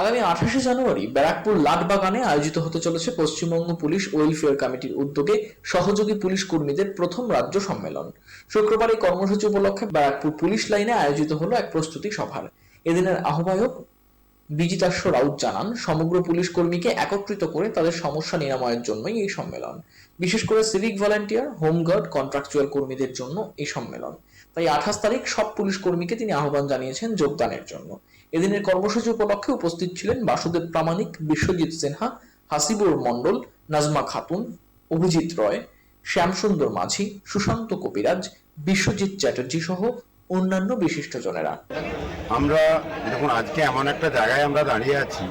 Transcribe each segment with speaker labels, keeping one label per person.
Speaker 1: আগামী আঠাশে জানুয়ারি ব্যারাকপুর লাটবাগানে আয়োজিত হতে চলেছে পশ্চিমবঙ্গ পুলিশ ওয়েলফেয়ার কমিটির উদ্যোগে সহযোগী পুলিশ কর্মীদের প্রথম রাজ্য সম্মেলন। শুক্রবার এই কর্মসূচি উপলক্ষে ব্যারাকপুর পুলিশ লাইনে আয়োজিত হলো এক প্রস্তুতি সভার। এদিনের আহ্বায়ক বিজিতাস্য রাউত জানান, সমগ্র পুলিশ কর্মীকে একত্রিত করে তাদের সমস্যা নিরাময়ের জন্যই এই সম্মেলন। বিশেষ করে সিভিক ভলান্টিয়ার হোমগার্ড কন্ট্রাকচুয়াল কর্মীদের জন্য এই সম্মেলন। তাই আঠাশ তারিখ সব পুলিশ কর্মীকে তিনি আহ্বান জানিয়েছেন যোগদানের জন্য। এদিনের কর্মসূচি উপলক্ষে উপস্থিত ছিলেন বাসুদেব প্রামাণিক, বিশ্বজিৎ সিনহা, হাসিবুর মণ্ডল, নাজমা খাতুন, অভিজিৎ রয়, শ্যামসুন্দর মাঝি, সুশান্ত কবিরাজ, বিশ্বজিৎ চ্যাটার্জি সহ অন্যান্য বিশিষ্টজনেরা
Speaker 2: আমরা দেখুন, আজকে এমন একটা জায়গায় আমরা দাঁড়িয়ে আছি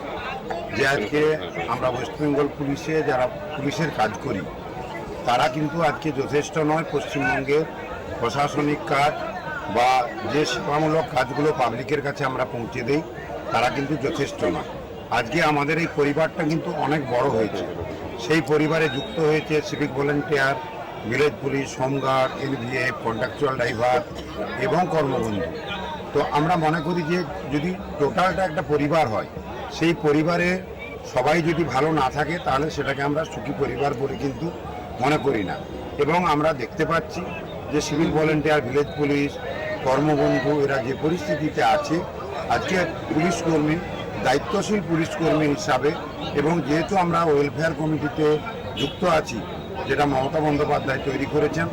Speaker 2: যে আজকে আমরা ওয়েস্ট বেঙ্গল পুলিশে যারা পুলিশের কাজ করি, তারা কিন্তু আজকে যথেষ্ট নয় পশ্চিমবঙ্গের প্রশাসনিক কাজ বা যে সেবামূলক কাজগুলো পাবলিকের কাছে আমরা পৌঁছে দেই, তারা কিন্তু যথেষ্ট নয় আজকে আমাদের এই পরিবারটা কিন্তু অনেক বড় হয়েছে। সেই পরিবারে যুক্ত হয়েছে civic volunteer, village police, home guard NVF contractual driver এবং কর্মবন্ধু। তো আমরা মনে করি যে যদি টোটালটা একটা পরিবার হয়, সেই পরিবারে সবাই যদি ভালো না থাকে, তাহলে সেটাকে আমরা সুখী পরিবার বলে কিন্তু মনে করি না। এবং আমরা দেখতে পাচ্ছি যে civil volunteer, village police, Karmabandhu, এরা যে পরিস্থিতিতে আছে, আজকে পুলিশ কর্মী, দায়িত্বশীল পুলিশ কর্মী হিসাবে এবং যেহেতু আমরা ওয়েলফেয়ার কমিটিতে যুক্ত আছি, যেটা মমতা বন্দ্যোপাধ্যায় তৈরি করেছেন,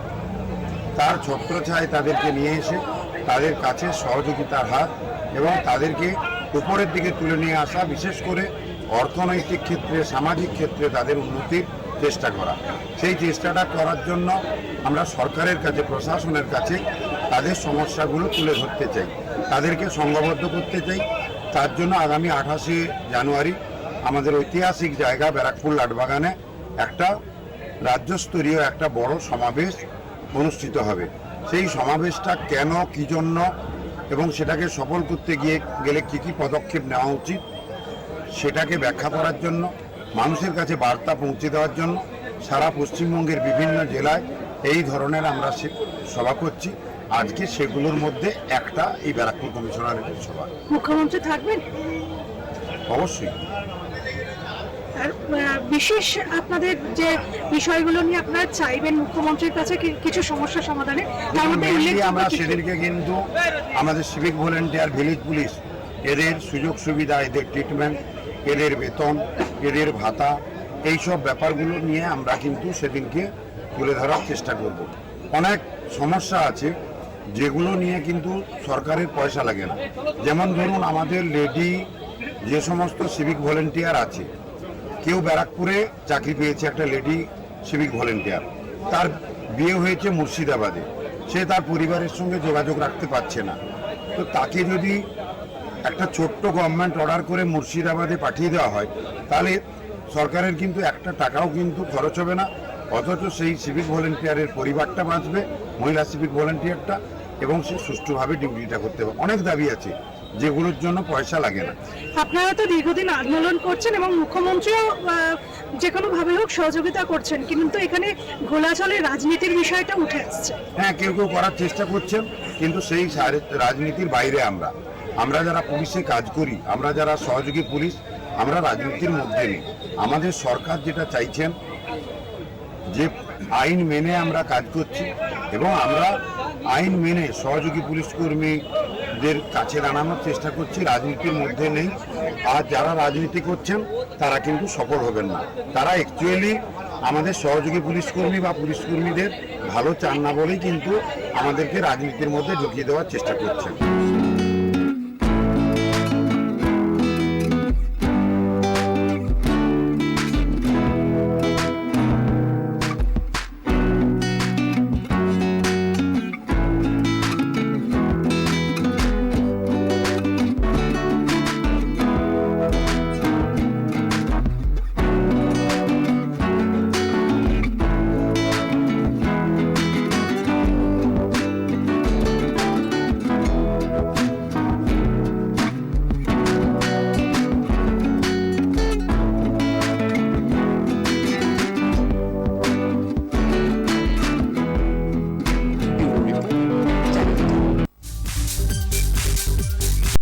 Speaker 2: তার ছত্রছায় তাদেরকে নিয়ে এসে তাদের কাছে সহযোগিতার হাত এবং তাদেরকে উপরের দিকে তুলে নিয়ে আসা, বিশেষ করে অর্থনৈতিক ক্ষেত্রে, সামাজিক ক্ষেত্রে তাদের উন্নতির চেষ্টা করা। সেই চেষ্টাটা করার জন্য আমরা সরকারের কাছে, প্রশাসনের কাছে তাদের সমস্যাগুলো তুলে ধরতে চাই। তাদেরকে সংঘবদ্ধ করতে চাই। তার জন্য আগামী আঠাশে জানুয়ারি আমাদের ঐতিহাসিক জায়গা ব্যারাকপুর লাটবাগানে একটা রাজ্যস্তরীয় একটা বড় সমাবেশ অনুষ্ঠিত হবে। সেই সমাবেশটা কেন, কি জন্য এবং সেটাকে সফল করতে গিয়ে গেলে কি কি পদক্ষেপ নেওয়া উচিত সেটাকে ব্যাখ্যা করার জন্য মানুষের কাছে বার্তা পৌঁছে দেওয়ার জন্য সারা পশ্চিমবঙ্গের বিভিন্ন জেলায় এই ধরনের আমরা সভা করছি। আজকে সেগুলোর মধ্যে একটা এই ব্যারাকপুর কমিশনারের সভা।
Speaker 3: মুখ্যমন্ত্রী থাকবেন?
Speaker 2: অবশ্যই।
Speaker 3: বিশেষ আপনাদের যে বিষয়গুলো নিয়ে আপনারা চাইবেন মুখ্যমন্ত্রীর কাছে কিছু সমস্যা সমাধানে তার মধ্যে
Speaker 2: আমরা। সেদিনকে কিন্তু আমাদের সিভিক ভলেন্টিয়ার ভিলেজ পুলিশ এদের সুযোগ সুবিধা এদের ট্রিটমেন্ট এদের বেতন এদের ভাতা এই সব ব্যাপারগুলো নিয়ে আমরা কিন্তু সেদিনকে তুলে ধরার চেষ্টা করব। অনেক সমস্যা আছে, যেগুলো নিয়ে কিন্তু সরকারের পয়সা লাগে না। যেমন ধরুন আমাদের লেডি, যে সমস্ত সিভিক ভলেন্টিয়ার আছে, কেউ ব্যারাকপুরে চাকরি পেয়েছে একটা লেডি সিভিক ভলেন্টিয়ার তার বিয়ে হয়েছে মুর্শিদাবাদে। সে তার পরিবারের সঙ্গে যোগাযোগ রাখতে পারছে না। তো তাকে যদি একটা ছোট্ট গভর্নমেন্ট অর্ডার করে মুর্শিদাবাদে পাঠিয়ে দেওয়া হয় তাহলে সরকারের কিন্তু একটা টাকাও কিন্তু খরচ হবে না অথচ সেই সিভিক ভলেন্টিয়ারের পরিবারটা বাঁচবে মহিলা সিভিক ভলেন্টিয়ারটা এবং সে সুষ্ঠুভাবে ডিউটিটা করতে হবে অনেক দাবি আছে যেগুলোর জন্য পয়সা লাগে না।
Speaker 3: আপনারা তো দীর্ঘদিন আন্দোলন করছেন এবং মুখ্যমন্ত্রীও যে কোনোভাবে হোক সহযোগিতা করছেন কিন্তু এখানে ঘোলাচলে রাজনীতির বিষয়টা উঠে আসছে।
Speaker 2: হ্যাঁ কেউ কেউ করার চেষ্টা করছেন কিন্তু সেই রাজনীতির বাইরে আমরা। আমরা যারা পুলিশে কাজ করি, আমরা যারা সহযোগী পুলিশ, আমরা রাজনীতির মধ্যে নেই। আমাদের সরকার যেটা চাইছেন, যে আইন মেনে আমরা কাজ করছি এবং আমরা আইন মেনে সহযোগী পুলিশ কর্মীদের কাছে দাঁড়ানোর চেষ্টা করছি, রাজনীতির মধ্যে নেই। আর যারা রাজনীতি করছেন, তারা কিন্তু সফল হবেন না। তারা অ্যাকচুয়ালি আমাদের সহযোগী পুলিশ কর্মী বা পুলিশ কর্মীদের ভালো চান না বলেই কিন্তু আমাদেরকে রাজনীতির মধ্যে ঢুকিয়ে দেওয়ার চেষ্টা করছেন।